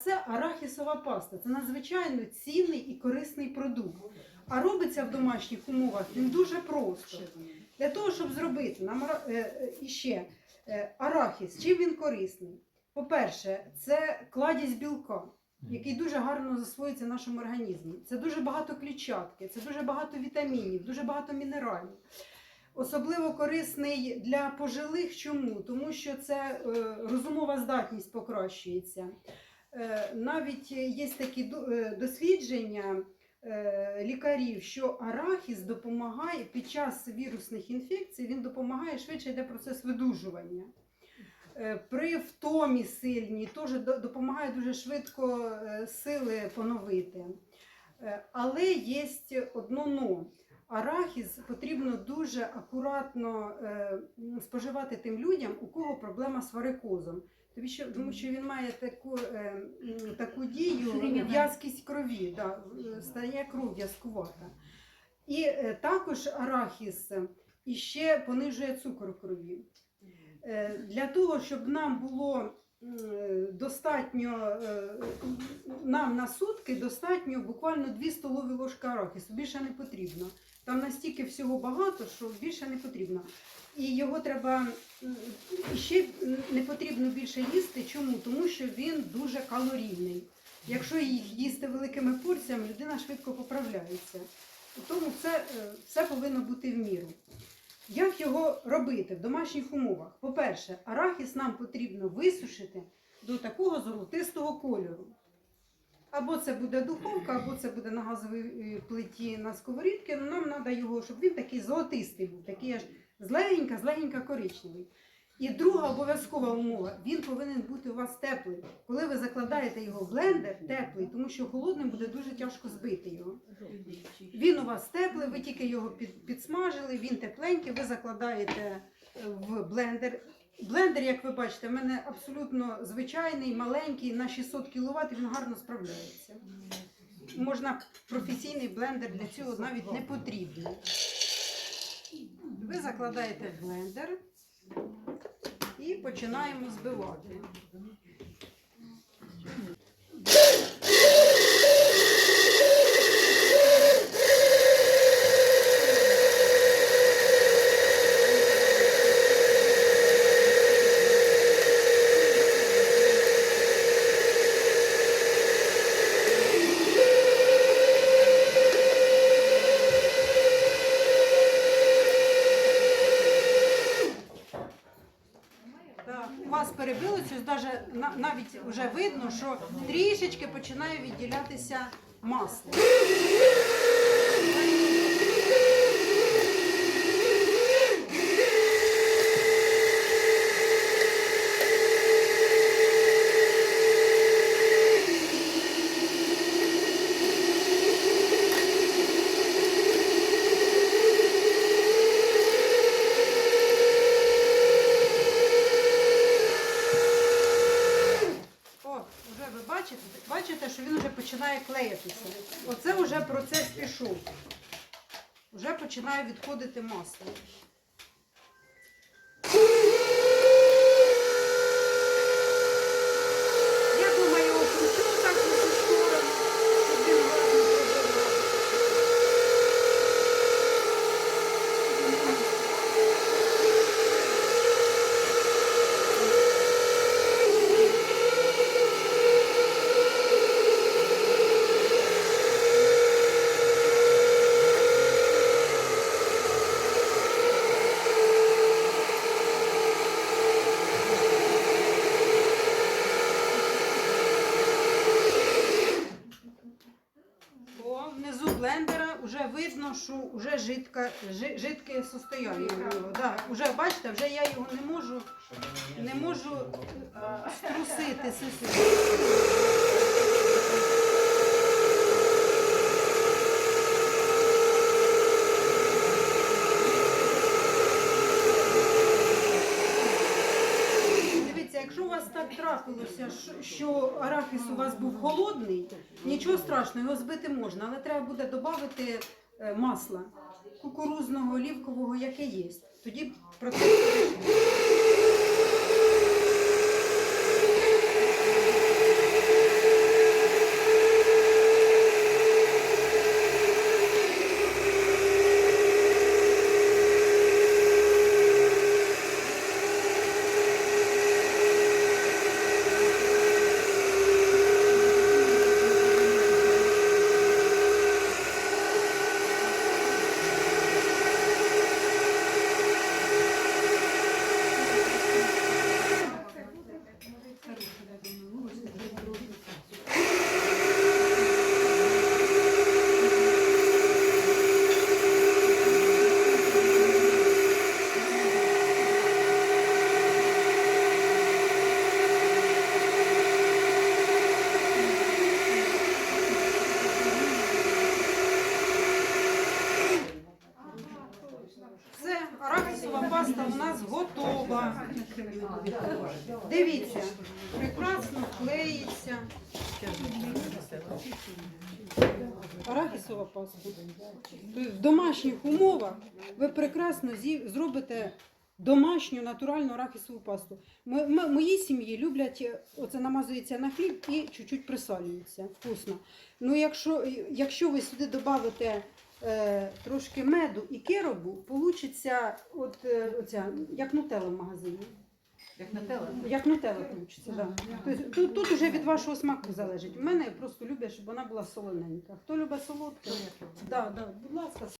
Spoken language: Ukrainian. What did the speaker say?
Це арахісова паста. Це надзвичайно цінний і корисний продукт. А робиться в домашніх умовах він дуже просто. Для того, щоб зробити нам е, е, іще е, арахіс, чим він корисний? По-перше, це кладість білка, який дуже гарно засвоюється в нашому організмі. Це дуже багато клітчатки, це дуже багато вітамінів, дуже багато мінералів. Особливо корисний для пожилих. Чому? Тому що це розумова здатність покращується. Е, навіть є такі е, дослідження е, лікарів, що арахіс допомагає під час вірусних інфекцій, він допомагає швидше йде процес видужування. При втомі сильній теж допомагає дуже швидко сили поновити. Але є одно но. Арахіс потрібно дуже акуратно споживати тим людям, у кого проблема з варикозом. Тому що, тому що він має таку, е, таку дію, в'язкість крові, да, стає кров в'язкувата. І е, також арахіс е, іще понижує цукор в крові. Е, Для того, щоб нам було е, достатньо, е, нам на сутки достатньо буквально 2 столові ложки арахісу, більше не потрібно. Там настільки всього багато, що більше не потрібно. І його треба ще не потрібно більше їсти. Чому? Тому що він дуже калорійний. Якщо їх їсти великими порціями, людина швидко поправляється. Тому все, е, все повинно бути в міру. Як його робити в домашніх умовах? По-перше, арахіс нам потрібно висушити до такого золотистого кольору. Або це буде духовка, або це буде на газовій е, плиті на сковорідці. Ну, нам треба його, щоб він такий золотистий був, такий аж злегенька, злегенька коричневий. І друга обов'язкова умова, він повинен бути у вас теплий. Коли ви закладаєте його в блендер, теплий, тому що холодним буде дуже тяжко збити його. Він у вас теплий, ви тільки його під, підсмажили, він тепленький, ви закладаєте е, в блендер. Блендер, як ви бачите, в мене абсолютно звичайний, маленький, на 600 кВт, він гарно справляється. Можна професійний блендер для цього навіть не потрібний. Ви закладаєте в блендер і починаємо збивати. Так, у вас на- навіть вже видно, що трішечки починає відділятися масло. О, вже ви бачите, що він вже починає клеїтися. Оце вже процес пішов. Вже починає відходити масло. Я думаю, його кручу так в усі сторони, щоб він гарно пробивав. О, внизу блендера вже видно, що вже жидка, жи- жидке состояння. Да, уже бачите, вже я його не можу, не можу е, струсити. Дивіться, якщо у вас так трапилося, що- що арахіс у вас був холодний, нічого страшного, його збити можна, але треба буде додати масла кукурузного, олівкового, яке є. Тоді процес буде. Арахісова паста. В домашніх умовах ви прекрасно зробите домашню натуральну арахісову пасту. Мо- м- Мої сім'ї люблять е, оце намазується на хліб і чуть-чуть присолюється. Вкусно. Ну, якщо, якщо ви сюди додавите е, трошки меду і керобу, получиться от, е, оця, як нутелла в магазині. Як на теле. Як на телеку вчиться, да. Тобто, тут, тут вже від вашого смаку залежить. У мене просто люблять, щоб вона була солоненька. Хто любить солодке, да, да, будь ласка,